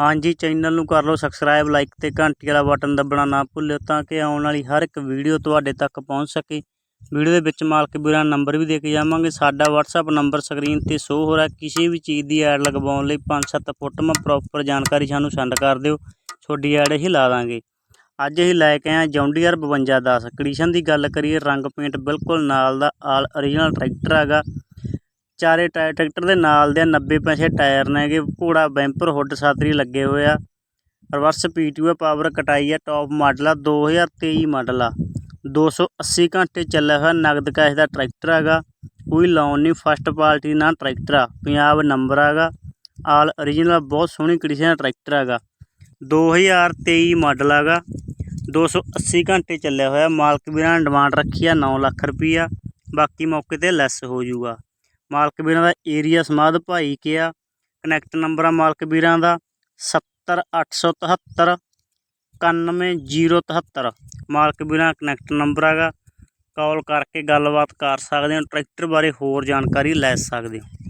ਹਾਂਜੀ, ਚੈਨਲ ਨੂੰ ਕਰ ਲਓ ਸਬਸਕ੍ਰਾਈਬ ਲਾਈਕ ਤੇ ਘੰਟੀ ਵਾਲਾ ਬਟਨ ਦੱਬਣਾ ਨਾ ਭੁੱਲਿਓ ਤਾਂ ਕਿ ਆਉਣ ਵਾਲੀ ਹਰ ਇੱਕ ਵੀਡੀਓ ਤੁਹਾਡੇ ਤੱਕ ਪਹੁੰਚ ਸਕੇ। ਵੀਡੀਓ ਦੇ ਵਿੱਚ ਮਾਲਕ ਵੀਰਾਂ ਨੰਬਰ ਵੀ ਦੇ ਕੇ ਜਾਵਾਂਗੇ। ਸਾਡਾ WhatsApp ਨੰਬਰ ਸਕਰੀਨ ਤੇ ਸ਼ੋ ਹੋ ਰਿਹਾ। ਕਿਸੇ ਵੀ ਚੀਜ਼ ਦੀ ਐਡ ਲਗਵਾਉਣ ਲਈ 5-7 ਫੋਟੋਆਂ ਪ੍ਰੋਪਰ ਜਾਣਕਾਰੀ ਸਾਨੂੰ ਸੈਂਡ ਕਰ ਦਿਓ। ਤੁਹਾਡੀ ਐਡ ਹੀ ਲਾ ਦਾਂਗੇ। ਅੱਜ ਅਸੀਂ ਲੈ ਕੇ ਆਏ ਜੌਂਡੀਅਰ 5210 ਕੰਡੀਸ਼ਨ ਦੀ ਗੱਲ ਕਰੀਏ, ਰੰਗ ਪੇਂਟ ਬਿਲਕੁਲ ਨਾਲ ਦਾ ਆਲ origignal ਟਰੈਕਟਰ ਹੈਗਾ। ਚਾਰੇ ਟਾਇਰ ਟਰੈਕਟਰ ਦੇ ਨਾਲ ਦੇ 90 ਪੈਸੇ ਟਾਇਰ ਨੇਗੇ ਘੋੜਾ ਬੈਂਪਰ, ਹੁੱਡ ਸਾਤਰੀ ਲੱਗੇ ਹੋਏ ਆ। ਰਿਵਰਸ ਪੀਟੀਓ ਪਾਵਰ ਕਟਾਈ ਆ, ਟੌਪ ਮਾਡਲ ਆ 2023 ਮਾਡਲ ਆ। 280 ਘੰਟੇ ਚੱਲਿਆ ਹੋਇਆ ਨਗਦ ਕੈਸ਼ ਦਾ ਟਰੈਕਟਰ ਹੈਗਾ। ਕੋਈ ਲੋਨ ਨਹੀਂ ਫਸਟ ਪਾਰਟੀ ਨਾਲ ਟਰੈਕਟਰ ਆ, ਪੰਜਾਬ ਨੰਬਰ ਹੈਗਾ। ਆਲ origignal ਬਹੁਤ ਸੋਹਣੀ ਕੰਡੀਸ਼ਨ ਦਾ ਟਰੈਕਟਰ ਹੈਗਾ। 2023 ਮਾਡਲ ਹੈਗਾ। 280 ਘੰਟੇ ਚੱਲਿਆ ਹੋਇਆ, ਮਾਲਕ ਵੀਰਾਂ ਨੇ ਡਿਮਾਂਡ ਰੱਖੀ ਆ 9 ਲੱਖ ਰੁਪਈਆ। ਬਾਕੀ ਮੌਕੇ ਤੇ ਲੈਸ ਹੋ ਜਾਊਗਾ। ਮਾਲਕ ਵੀਰਾਂ ਦਾ ਏਰੀਆ ਸਮਾਧ ਭਾਈ ਕਿਆ ਕਨੈਕਟ ਨੰਬਰ ਆ ਮਾਲਕ ਵੀਰਾਂ ਦਾ 70873 91073 ਮਾਲਕ ਵੀਰਾਂ ਕਨੈਕਟ ਨੰਬਰ ਹੈਗਾ। ਕਾਲ ਕਰਕੇ ਗੱਲਬਾਤ ਕਰ ਸਕਦੇ ਹੋ, ਟਰੈਕਟਰ ਬਾਰੇ ਹੋਰ ਜਾਣਕਾਰੀ ਲੈ ਸਕਦੇ ਹੋ।